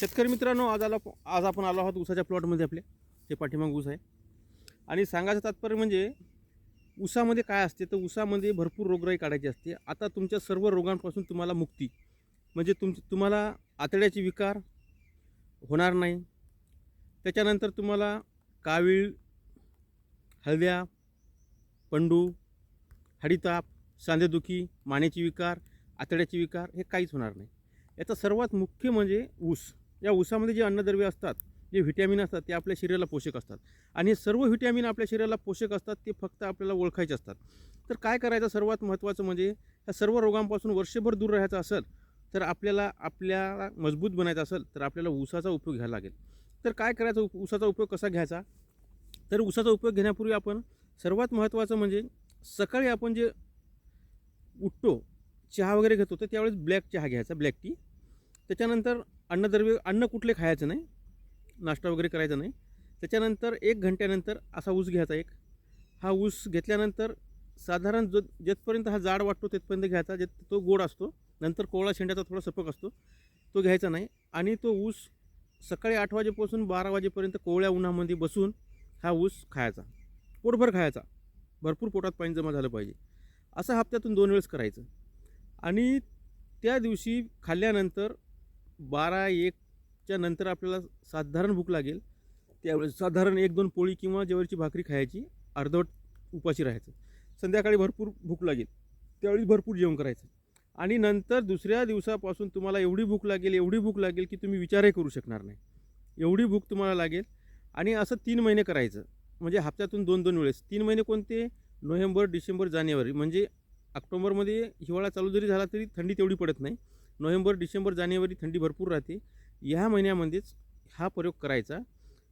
शेतकरी मित्रांनो आज आला आज आपण आलो आहोत ऊसाच्या प्लॉटमध्ये आपल्या ते पाठीमाग ऊस आहे. आणि सांगायचं तात्पर्य म्हणजे ऊसामध्ये काय असते? तर ऊसामध्ये भरपूर रोगराई काढायची असते. आता तुमच्या सर्व रोगांपासून तुम्हाला मुक्ती. म्हणजे तुम तुम्हाला आतड्याचे विकार होणार नाही. त्याच्यानंतर तुम्हाला कावीळ हळद्या पंडू हडीताप सांधेदुखी मानेचे विकार आतड्याचे विकार हे काहीच होणार नाही. याचा सर्वात मुख्य म्हणजे ऊस. या ऊसामध्ये जे अन्नद्रव्य असतात जे व्हिटॅमिन असतात ते आपल्या शरीराला पोषक असतात. आणि हे सर्व व्हिटॅमिन आपल्या शरीराला पोषक असतात ते फक्त आपल्याला ओळखायचे असतात. तर काय करायचं? सर्वात महत्त्वाचं म्हणजे ह्या सर्व रोगांपासून वर्षभर दूर राहायचं असेल तर आपल्याला आपल्याला मजबूत बनायचं असेल तर आपल्याला ऊसाचा उपयोग घ्यायला लागेल. तर काय करायचं? ऊसाचा उपयोग कसा घ्यायचा? तर ऊसाचा उपयोग घेण्यापूर्वी आपण सर्वात महत्त्वाचं म्हणजे सकाळी आपण जे उठतो चहा वगैरे घेतो तर त्यावेळेस ब्लॅक चहा घ्यायचा ब्लॅक टी. त्याच्यानंतर अन्नद्रव्य अन्न कुठले खायचं नाही नाश्ता वगैरे करायचा नाही. त्याच्यानंतर एक घंट्यानंतर असा ऊस घ्यायचा एक. हा ऊस घेतल्यानंतर साधारण जो जेथपर्यंत हा जाड वाटतो तिथपर्यंत घ्यायचा जे तो गोड असतो. नंतर कोवळा शेंड्याचा थोडा सपक असतो तो घ्यायचा नाही. आणि तो ऊस सकाळी आठ वाजेपासून बारा वाजेपर्यंत कोवळ्या उन्हामध्ये बसून हा ऊस खायचा. पोटभर खायचा. भरपूर पोटात पाणी जमा झालं पाहिजे. असं हप्त्यातून दोन वेळेस करायचं. आणि त्या दिवशी खाल्ल्यानंतर बारा एकच्या नंतर आपल्याला साधारण भूक लागेल. त्यावेळेस साधारण एक दोन पोळी किंवा जेवरची भाकरी खायची अर्धवट उपाशी राहायचं. संध्याकाळी भरपूर भूक लागेल. त्यावेळी भरपूर जेवण करायचं. आणि नंतर दुसऱ्या दिवसापासून तुम्हाला एवढी भूक लागेल एवढी भूक लागेल की तुम्ही विचारही करू शकणार नाही. एवढी भूक तुम्हाला लागेल. आणि असं तीन महिने करायचं. म्हणजे हप्त्यातून दोन दोन वेळेस. तीन महिने कोणते? नोव्हेंबर डिसेंबर जानेवारी. म्हणजे ऑक्टोबरमध्ये हिवाळा चालू जरी झाला तरी थंडी तेवढी पडत नाही. नोव्हेंबर डिसेंबर जानेवारी थंडी भरपूर राहते. ह्या महिन्यामध्येच हा प्रयोग करायचा.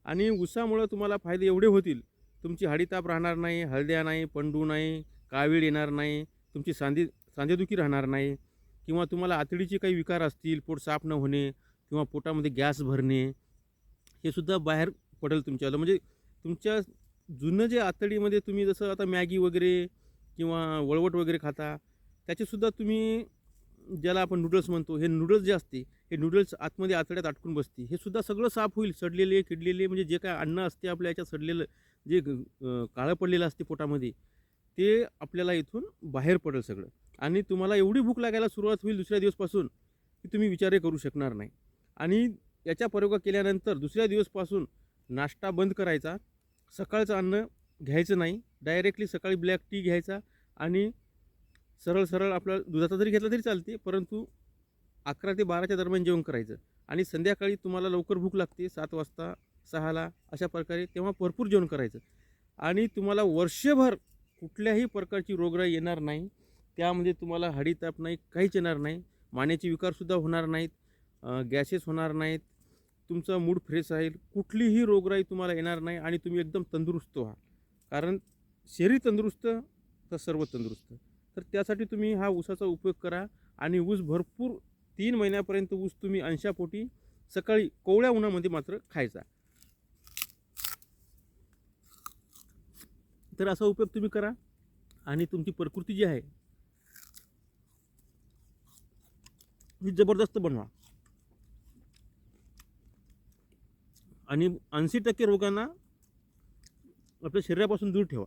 आणि ऊसामुळं तुम्हाला फायदे एवढे होतील. तुमची हाडीताप राहणार नाही हळद्या नाही पंडू नाही कावीळ येणार नाही तुमची सांधे सांधेदुखी राहणार नाही किंवा तुम्हाला आतडीचे काही विकार असतील पोट साफ न होणे किंवा पोटामध्ये गॅस भरणे हे सुद्धा बाहेर पडेल तुमच्याला म्हणजे तुमच्या जुनं जे आतडीमध्ये तुम्ही जसं आता मॅगी वगैरे किंवा वळवट वगैरे खाता त्याचेसुद्धा तुम्ही ज्याला आपण नूडल्स म्हणतो हे नूडल्स जे असते हे नूडल्स आतमध्ये आतड्यात अटकून बसते. हे सुद्धा सगळं साफ होईल सडलेले किडलेले म्हणजे जे काय अन्न असते आपल्या याच्यात सडलेलं जे काळं पडलेलं असते पोटामध्ये ते आपल्याला इथून बाहेर पडेल सगळं. आणि तुम्हाला एवढी भूक लागायला सुरुवात होईल दुसऱ्या दिवसपासून की तुम्ही विचारही करू शकणार नाही. आणि याच्या प्रयोग केल्यानंतर दुसऱ्या दिवसपासून नाश्ता बंद करायचा सकाळचं अन्न घ्यायचं नाही डायरेक्टली सकाळी ब्लॅक टी घ्यायचा आणि सरळ सरळ आपल्याला दुधाचा जरी घेतला तरी चालते परंतु अकरा ते बाराच्या दरम्यान जेवण करायचं. आणि संध्याकाळी तुम्हाला लवकर भूक लागते सात वाजता सहाला अशा प्रकारे तेव्हा भरपूर जेवण करायचं. आणि तुम्हाला वर्षभर कुठल्याही प्रकारची रोगराई येणार नाही. त्यामध्ये तुम्हाला हडीताप नाही काहीच येणार नाही. मानेचे विकारसुद्धा होणार नाहीत. गॅसेस होणार नाहीत. तुमचा मूड फ्रेश राहील. कुठलीही रोगराई तुम्हाला येणार नाही आणि तुम्ही एकदम तंदुरुस्त व्हा. कारण शरीर तंदुरुस्त तर सर्व तंदुरुस्त. तर त्यासाठी तुम्ही हा ऊसाचा उपयोग करा. आणि ऊस भरपूर तीन महिन्यापर्यंत ऊस तुम्ही अंशापोटी सकाळी कोवळ्या उन्हामध्ये मात्र खायचा. तर असा उपयोग तुम्ही करा. आणि तुमची प्रकृती जी आहे ही जबरदस्त बनवा. आणि ऐंशी टक्के रोगांना आपल्या शरीरापासून दूर ठेवा.